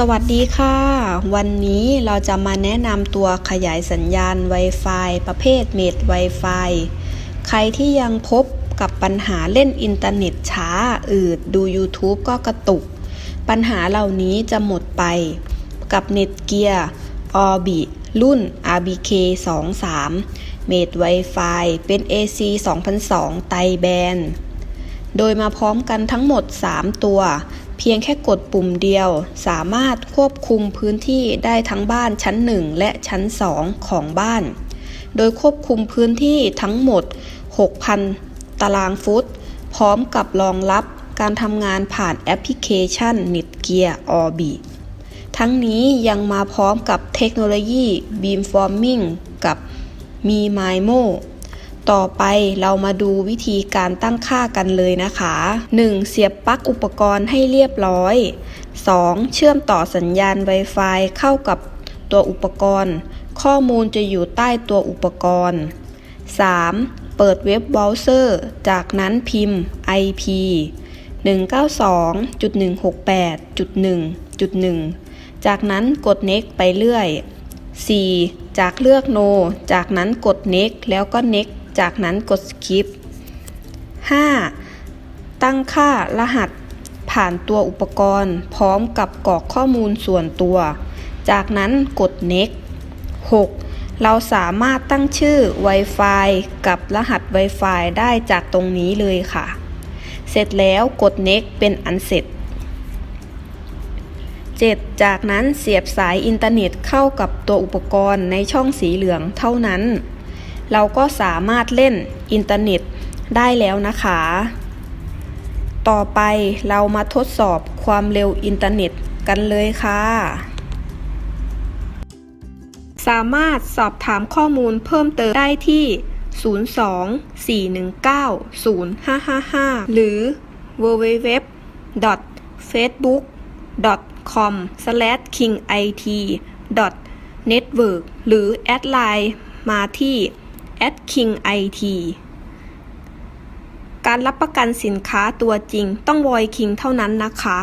สวัสดีค่ะ วันนี้เราจะมาแนะนำตัวขยายสัญญาณ Wi-Fi ประเภทเมด Wi-Fi ใครที่ยังพบกับปัญหาเล่นอินเทอร์เน็ตช้าอืดดู YouTube ก็กระตุก ปัญหาเหล่านี้จะหมดไป กับเน็ตเกียร์ Orbi รุ่น RBK 23 Made Wi-Fi เป็น AC 2002 ไตแบน โดยมาพร้อมกันทั้งหมด 3 ตัว เพียงแค่กดปุ่มเดียว สามารถควบคุมพื้นที่ได้ทั้งบ้านชั้น 1 และชั้น 2 ของบ้าน โดยควบคุมพื้นที่ทั้งหมด 6,000 ตารางฟุต พร้อมกับรองรับการทำงานผ่านแอปพลิเคชัน Netgear Orbit ทั้งนี้ยังมาพร้อมกับเทคโนโลยี Beamforming กับ Mi MIMO ต่อไปเรามาดูวิธีการตั้งค่ากันเลยนะคะ 1. เสียบปลั๊กอุปกรณ์ให้เรียบร้อย 2. เชื่อมต่อสัญญาณ Wi-Fi เข้ากับตัวอุปกรณ์ ข้อมูลจะอยู่ใต้ตัวอุปกรณ์ 3. เปิดเว็บเบราว์เซอร์ จากนั้นพิมพ์ IP 192.168.1.1 จากนั้นกด next ไปเรื่อย 4. จากเลือก no จากนั้นกด next แล้วก็ next จากนั้นกด skip 5. ตั้งค่ารหัสผ่านตัวอุปกรณ์ พร้อมกับกรอกข้อมูลส่วนตัว จากนั้นกด next 6. เราสามารถตั้งชื่อ Wi-Fi กับรหัส Wi-Fi ได้จากตรงนี้เลยค่ะ เสร็จแล้วกด next เป็นอันเสร็จ 7. จากนั้นเสียบสายอินเทอร์เน็ตเข้ากับตัวอุปกรณ์ในช่องสีเหลืองเท่านั้น เราก็สามารถเล่นอินเทอร์เน็ตได้แล้วนะคะ ต่อไปเรามาทดสอบความเร็วอินเทอร์เน็ตกันเลยค่ะ สามารถสอบถามข้อมูลเพิ่มเติมได้ที่ 02-419-0555 หรือ www facebook com kingit network หรือแอดไลน์มาที่ @kingit การรับประกันสินค้าตัวจริงต้องวอยคิงเท่านั้นนะคะ